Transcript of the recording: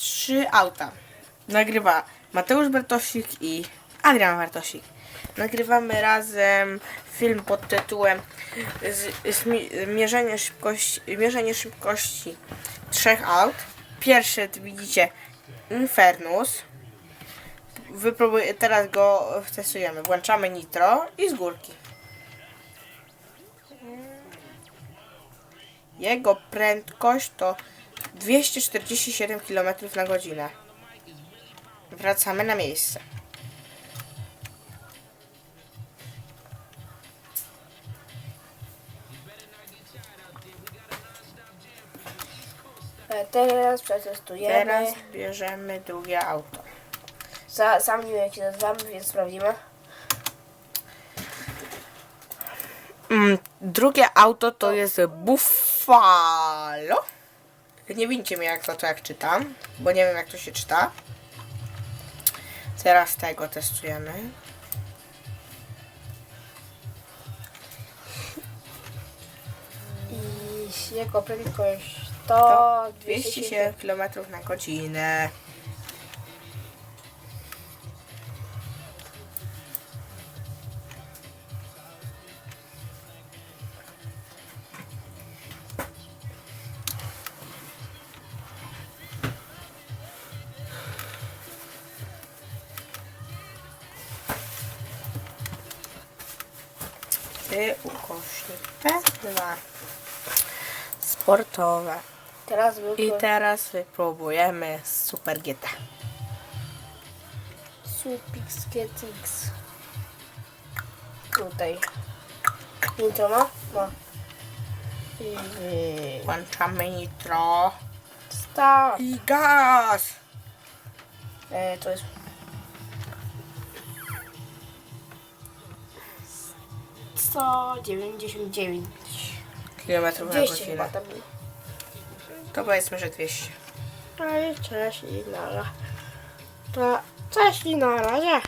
trzy auta. Nagrywa Mateusz Bartosik i Adrian Bartosik. Nagrywamy razem film pod tytułem z, z, mi- mierzenie, szybkości, mierzenie szybkości trzech aut. Pierwszy widzicie Infernus. Wypróbuj, teraz go testujemy. Włączamy nitro i z górki. Jego prędkość to 247 km na godzinę. Wracamy na miejsce. E, Teraz przetestujemy. Teraz bierzemy drugie auto. Za, sam nie wiem jak się nazywamy, więc sprawdzimy. Mm, drugie auto to jest Buffalo. Nie widzicie mnie jak to, to jak czytam, bo nie wiem jak to się czyta. Teraz tego testujemy. I jego prędkość to, To 207. 207 km na godzinę. Ty ukośnik P2 Sportowe Teraz i teraz wypróbujemy Super GT. Supix GTX. Tutaj. Nitro ma? Ma. I Włączamy nitro start. i gaz! E, to jest... Sto dziewięćdziesiąt dziewięć. Kilometrów na Dwieście chyba godzinę. tam. To powiedzmy, że 200. No i cześć i nara. To cześć i na razie.